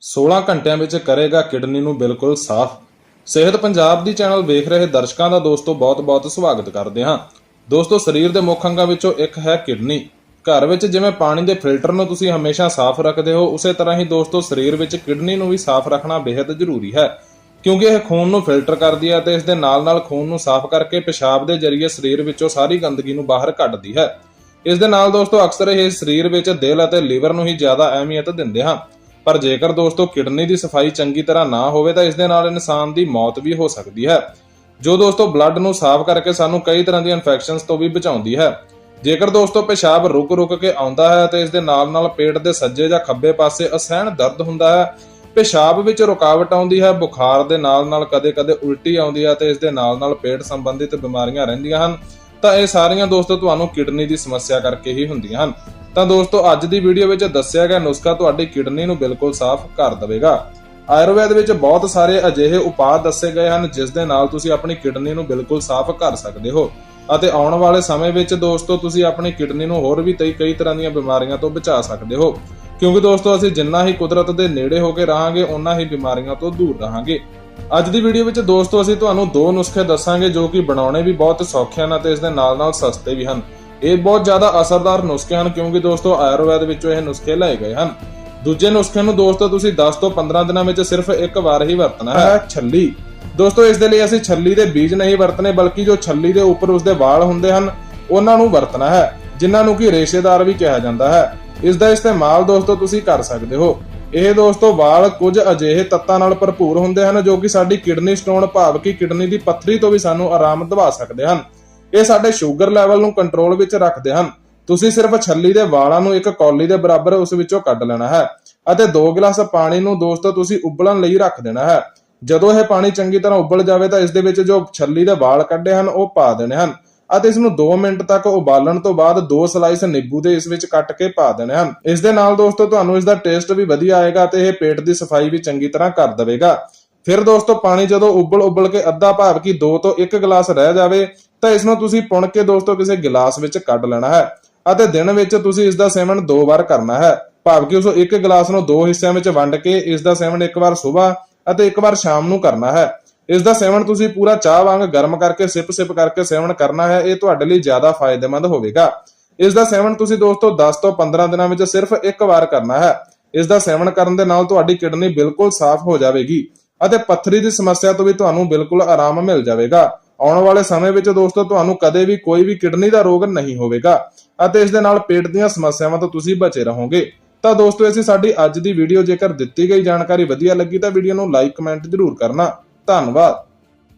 16 ਘੰਟਿਆਂ ਵਿੱਚ ਕਰੇਗਾ ਕਿਡਨੀ ਨੂੰ ਬਿਲਕੁਲ ਸਾਫ਼। ਸਿਹਤ ਪੰਜਾਬ ਦੀ ਚੈਨਲ ਵੇਖ ਰਹੇ ਦਰਸ਼ਕਾਂ ਦਾ ਦੋਸਤੋ ਬਹੁਤ-ਬਹੁਤ ਸਵਾਗਤ ਕਰਦੇ ਹਾਂ। ਦੋਸਤੋ, ਸਰੀਰ ਦੇ ਮੁੱਖ ਅੰਗਾਂ ਵਿੱਚੋਂ ਇੱਕ ਹੈ ਕਿਡਨੀ। ਘਰ ਵਿੱਚ ਜਿਵੇਂ ਪਾਣੀ ਦੇ ਫਿਲਟਰ ਨੂੰ ਤੁਸੀਂ ਹਮੇਸ਼ਾ ਸਾਫ਼ ਰੱਖਦੇ ਹੋ, ਉਸੇ ਤਰ੍ਹਾਂ ਹੀ ਦੋਸਤੋ ਸਰੀਰ ਵਿੱਚ ਕਿਡਨੀ ਨੂੰ ਵੀ ਸਾਫ਼ ਰੱਖਣਾ ਬੇहद ਜ਼ਰੂਰੀ ਹੈ। ਕਿਉਂਕਿ ਇਹ ਖੂਨ ਨੂੰ ਫਿਲਟਰ ਕਰਦੀ ਹੈ ਤੇ ਇਸ ਦੇ ਨਾਲ-ਨਾਲ ਖੂਨ ਨੂੰ ਸਾਫ਼ ਕਰਕੇ ਪਿਸ਼ਾਬ ਦੇ ਜ਼ਰੀਏ ਸਰੀਰ ਵਿੱਚੋਂ ਸਾਰੀ ਗੰਦਗੀ ਨੂੰ ਬਾਹਰ ਕੱਢਦੀ ਹੈ। ਇਸ ਦੇ ਨਾਲ ਦੋਸਤੋ ਅਕਸਰ ਇਹ ਸਰੀਰ ਵਿੱਚ ਦਿਲ ਅਤੇ ਲੀਵਰ ਨੂੰ ਹੀ ਜ਼ਿਆਦਾ ਅਹਿਮੀਅਤ ਦਿੰਦੇ ਹਾਂ। ਪਰ ਜੇਕਰ ਦੋਸਤੋ ਕਿਡਨੀ ਦੀ ਸਫ਼ਾਈ ਚੰਗੀ ਤਰ੍ਹਾਂ ਨਾ ਹੋਵੇ ਤਾਂ ਇਸ ਦੇ ਨਾਲ ਇਨਸਾਨ ਦੀ ਮੌਤ ਵੀ ਹੋ ਸਕਦੀ ਹੈ। ਜੋ ਦੋਸਤੋ ਬਲੱਡ ਨੂੰ ਸਾਫ਼ ਕਰਕੇ ਸਾਨੂੰ ਕਈ ਤਰ੍ਹਾਂ ਦੀਆਂ ਇਨਫੈਕਸ਼ਨਸ ਤੋਂ ਵੀ ਬਚਾਉਂਦੀ ਹੈ। ਜੇਕਰ ਦੋਸਤੋ ਪਿਸ਼ਾਬ ਰੁਕ-ਰੁਕ ਕੇ ਆਉਂਦਾ ਹੈ ਤੇ ਇਸ ਦੇ ਨਾਲ-ਨਾਲ ਪੇਟ ਦੇ ਸੱਜੇ ਜਾਂ ਖੱਬੇ ਪਾਸੇ ਅਸਹਿਣ ਦਰਦ ਹੁੰਦਾ ਹੈ। ਪਿਸ਼ਾਬ ਵਿੱਚ ਰੁਕਾਵਟ ਆਉਂਦੀ ਹੈ, ਬੁਖਾਰ ਦੇ ਨਾਲ-ਨਾਲ ਕਦੇ-ਕਦੇ ਉਲਟੀ ਆਉਂਦੀ ਹੈ ਤੇ ਇਸ ਦੇ ਨਾਲ-ਨਾਲ ਪੇਟ ਸੰਬੰਧਿਤ ਬਿਮਾਰੀਆਂ ਰਹਿੰਦੀਆਂ ਹਨ। ਤਾਂ ਇਹ ਸਾਰੀਆਂ ਦੋਸਤੋ ਤੁਹਾਨੂੰ ਕਿਡਨੀ ਦੀ ਸਮੱਸਿਆ ਕਰਕੇ ਹੀ ਹੁੰਦੀਆਂ ਹਨ। ਤਾਂ ਦੋਸਤੋ, ਅੱਜ ਦੀ ਵੀਡੀਓ ਵਿੱਚ ਦੱਸਿਆ ਗਿਆ ਨੁਸਖਾ ਤੁਹਾਡੀ ਕਿਡਨੀ ਨੂੰ ਬਿਲਕੁਲ ਸਾਫ਼ ਕਰ ਦੇਵੇਗਾ। ਆਯੁਰਵੈਦ ਵਿੱਚ ਬਹੁਤ ਸਾਰੇ ਅਜਿਹੇ ਉਪਾਅ ਦੱਸੇ ਗਏ ਹਨ, ਜਿਸ ਦੇ ਨਾਲ ਤੁਸੀਂ ਆਪਣੀ ਕਿਡਨੀ ਨੂੰ ਬਿਲਕੁਲ ਸਾਫ਼ ਕਰ ਸਕਦੇ ਹੋ। ਅਤੇ ਆਉਣ ਵਾਲੇ ਸਮੇਂ ਵਿੱਚ ਦੋਸਤੋ, ਤੁਸੀਂ ਆਪਣੀ ਕਿਡਨੀ ਨੂੰ ਹੋਰ ਵੀ ਕਈ ਕਈ ਤਰ੍ਹਾਂ ਦੀਆਂ ਬਿਮਾਰੀਆਂ ਤੋਂ ਬਚਾ ਸਕਦੇ ਹੋ। ਕਿਉਂਕਿ ਦੋਸਤੋ, ਅਸੀਂ ਜਿੰਨਾ ਹੀ ਕੁਦਰਤ ਦੇ ਨੇੜੇ ਹੋ ਕੇ ਰਹਾਂਗੇ ਉਨਾ ਹੀ ਬਿਮਾਰੀਆਂ ਤੋਂ ਦੂਰ ਰਹਾਂਗੇ। ਅੱਜ ਦੀ ਵੀਡੀਓ ਵਿੱਚ ਦੋਸਤੋ, ਅਸੀਂ ਤੁਹਾਨੂੰ ਦੋ ਨੁਸਖੇ ਦੱਸਾਂਗੇ, ਜੋ ਕਿ ਬਣਾਉਣੇ ਵੀ ਬਹੁਤ ਸੌਖੇ ਹਨ ਅਤੇ ਇਸ ਦੇ ਨਾਲ-ਨਾਲ ਸਸਤੇ ਵੀ ਹਨ। ਇਹ ਬਹੁਤ ਜ਼ਿਆਦਾ ਅਸਰਦਾਰ ਨੁਸਖੇ ਹਨ ਕਿਉਂਕਿ ਦੋਸਤੋ ਆਯੁਰਵੈਦ ਵਿੱਚੋਂ ਇਹ ਨੁਸਖੇ ਲਏ ਗਏ ਹਨ। ਦੂਜੇ ਨੁਸਖੇ ਨੂੰ ਦੋਸਤੋ ਤੁਸੀਂ 10 ਤੋਂ 15 ਦਿਨਾਂ ਵਿੱਚ ਸਿਰਫ ਇੱਕ ਵਾਰ ਹੀ ਵਰਤਣਾ ਹੈ। ਛੱਲੀ। ਦੋਸਤੋ ਇਸ ਦੇ ਲਈ ਅਸੀਂ ਛੱਲੀ ਦੇ ਬੀਜ ਨਹੀਂ ਵਰਤਨੇ ਬਲਕਿ ਜੋ ਛੱਲੀ ਦੇ ਉੱਪਰ ਉਸਦੇ ਵਾਲ ਹੁੰਦੇ ਹਨ ਉਹਨਾਂ ਨੂੰ ਵਰਤਣਾ ਹੈ ਜਿਨ੍ਹਾਂ ਨੂੰ ਕਿ ਰੇਸ਼ੇਦਾਰ ਵੀ ਕਿਹਾ ਜਾਂਦਾ ਹੈ। ਇਸ ਦਾ ਇਸਤੇਮਾਲ ਦੋਸਤੋ ਤੁਸੀਂ ਕਰ ਸਕਦੇ ਹੋ। ਇਹ ਦੋਸਤੋ ਵਾਲ ਕੁਝ ਅਜਿਹੇ ਤੱਤਾਂ ਨਾਲ ਭਰਪੂਰ ਹੁੰਦੇ ਹਨ ਜੋ ਕਿ ਸਾਡੀ ਕਿਡਨੀ ਸਟੋਨ ਭਾਵ ਕਿ ਕਿਡਨੀ ਦੀ ਪੱਥਰੀ ਤੋਂ ਵੀ ਸਾਨੂੰ ਆਰਾਮ ਦਿਵਾ ਸਕਦੇ ਹਨ। ਇਹ ਸਾਡੇ ਸ਼ੂਗਰ ਲੈਵਲ ਨੂੰ ਕੰਟਰੋਲ ਵਿੱਚ ਰੱਖਦੇ ਹਨ। ਤੁਸੀਂ ਸਿਰਫ ਛੱਲੀ ਦੇ ਵਾਲਾਂ ਨੂੰ ਇੱਕ ਕੌਲੀ ਦੇ ਬਰਾਬਰ ਉਸ ਵਿੱਚੋਂ ਕੱਢ ਲੈਣਾ ਹੈ ਅਤੇ 2 ਗਲਾਸ ਪਾਣੀ ਨੂੰ ਦੋਸਤੋ ਤੁਸੀਂ ਉਬਲਣ ਲਈ ਰੱਖ ਦੇਣਾ ਹੈ। ਜਦੋਂ ਇਹ ਪਾਣੀ ਚੰਗੀ ਤਰ੍ਹਾਂ ਉਬਲ ਜਾਵੇ ਤਾਂ ਇਸ ਦੇ ਵਿੱਚ ਜੋ ਛੱਲੀ ਦੇ ਵਾਲ ਕੱਢੇ ਹਨ, ਉਹ ਪਾ ਦੇਣੇ ਹਨ ਅਤੇ ਇਸ ਨੂੰ 2 ਮਿੰਟ ਤੱਕ ਉਬਾਲਣ ਤੋਂ ਬਾਅਦ ਦੋ ਸਲਾਈਸ ਨਿੰਬੂ ਦੇ ਇਸ ਵਿੱਚ ਕੱਟ ਕੇ ਪਾ ਦੇਣੇ ਹਨ। ਇਸ ਦੇ ਨਾਲ ਦੋਸਤੋ ਤੁਹਾਨੂੰ ਇਸ ਦਾ ਟੇਸਟ ਵੀ ਵਧੀਆ ਆਏਗਾ ਤੇ ਇਹ ਪੇਟ ਦੀ ਸਫ਼ਾਈ ਵੀ ਚੰਗੀ ਤਰ੍ਹਾਂ ਕਰ ਦੇਵੇਗਾ। ਫਿਰ ਦੋਸਤੋ ਪਾਣੀ ਜਦੋਂ ਉਬਲ ਉਬਲ ਕੇ ਅੱਧਾ ਭਾਵ ਕਿ 2 ਤੋਂ 1 ਗਲਾਸ ਰਹਿ ਜਾਵੇ ਤਾਂ ਇਸ ਨੂੰ ਤੁਸੀਂ ਪੁਣ ਕੇ ਦੋਸਤੋ ਕਿਸੇ ਗਿਲਾਸ ਵਿੱਚ ਕੱਢ ਲੈਣਾ ਹੈ ਅਤੇ ਦਿਨ ਵਿੱਚ ਤੁਸੀਂ ਇਸ ਦਾ ਸੇਵਨ ਦੋ ਵਾਰ ਕਰਨਾ ਹੈ। ਭਾਵ ਕਿ ਉਸ ਇੱਕ ਗਲਾਸ ਨੂੰ ਦੋ ਹਿੱਸਿਆਂ ਵਿੱਚ ਵੰਡ ਕੇ ਇਸ ਦਾ ਸੇਵਨ ਇੱਕ ਵਾਰ ਸਵੇਰ ਅਤੇ ਇੱਕ ਵਾਰ ਸ਼ਾਮ ਨੂੰ ਕਰਨਾ ਹੈ। ਇਸ ਦਾ ਸੇਵਨ ਤੁਸੀਂ ਪੂਰਾ ਚਾਹ ਵਾਂਗ ਗਰਮ ਕਰਕੇ ਸਿਪ ਸਿਪ ਕਰਕੇ ਸੇਵਨ ਕਰਨਾ ਹੈ, ਇਹ ਤੁਹਾਡੇ ਲਈ ਜ਼ਿਆਦਾ ਫਾਇਦੇਮੰਦ ਹੋਵੇਗਾ। ਇਸ ਦਾ ਸੇਵਨ ਤੁਸੀਂ ਦੋਸਤੋ 10 ਤੋਂ 15 ਦਿਨਾਂ ਵਿੱਚ ਸਿਰਫ ਇੱਕ ਵਾਰ ਕਰਨਾ ਹੈ। ਇਸ ਦਾ ਸੇਵਨ ਕਰਨ ਦੇ ਨਾਲ ਤੁਹਾਡੀ ਕਿਡਨੀ ਬਿਲਕੁਲ ਸਾਫ਼ ਹੋ ਜਾਵੇਗੀ ਅਤੇ ਪੱਥਰੀ ਦੀ ਸਮੱਸਿਆ ਤੋਂ ਵੀ ਤੁਹਾਨੂੰ ਬਿਲਕੁਲ ਆਰਾਮ ਮਿਲ ਜਾਵੇਗਾ। ਆਉਣ ਵਾਲੇ ਸਮੇਂ ਵਿੱਚ ਦੋਸਤੋ, ਤੁਹਾਨੂੰ ਕਦੇ ਵੀ ਕੋਈ ਵੀ ਕਿਡਨੀ ਦਾ ਰੋਗ ਨਹੀਂ ਹੋਵੇਗਾ ਅਤੇ ਇਸ ਦੇ ਨਾਲ ਪੇਟ ਦੀਆਂ ਸਮੱਸਿਆਵਾਂ ਤੋਂ ਤੁਸੀਂ ਬਚੇ ਰਹੋਗੇ। ਤਾਂ ਦੋਸਤੋ ਇਹ ਸੀ ਸਾਡੀ ਅੱਜ ਦੀ ਵੀਡੀਓ ਜੇਕਰ ਦਿੱਤੀ ਗਈ ਜਾਣਕਾਰੀ ਵਧੀਆ ਲੱਗੀ ਤਾਂ ਵੀਡੀਓ ਨੂੰ ਲਾਈਕ ਕਮੈਂਟ ਜ਼ਰੂਰ ਕਰਨਾ। ਧੰਨਵਾਦ।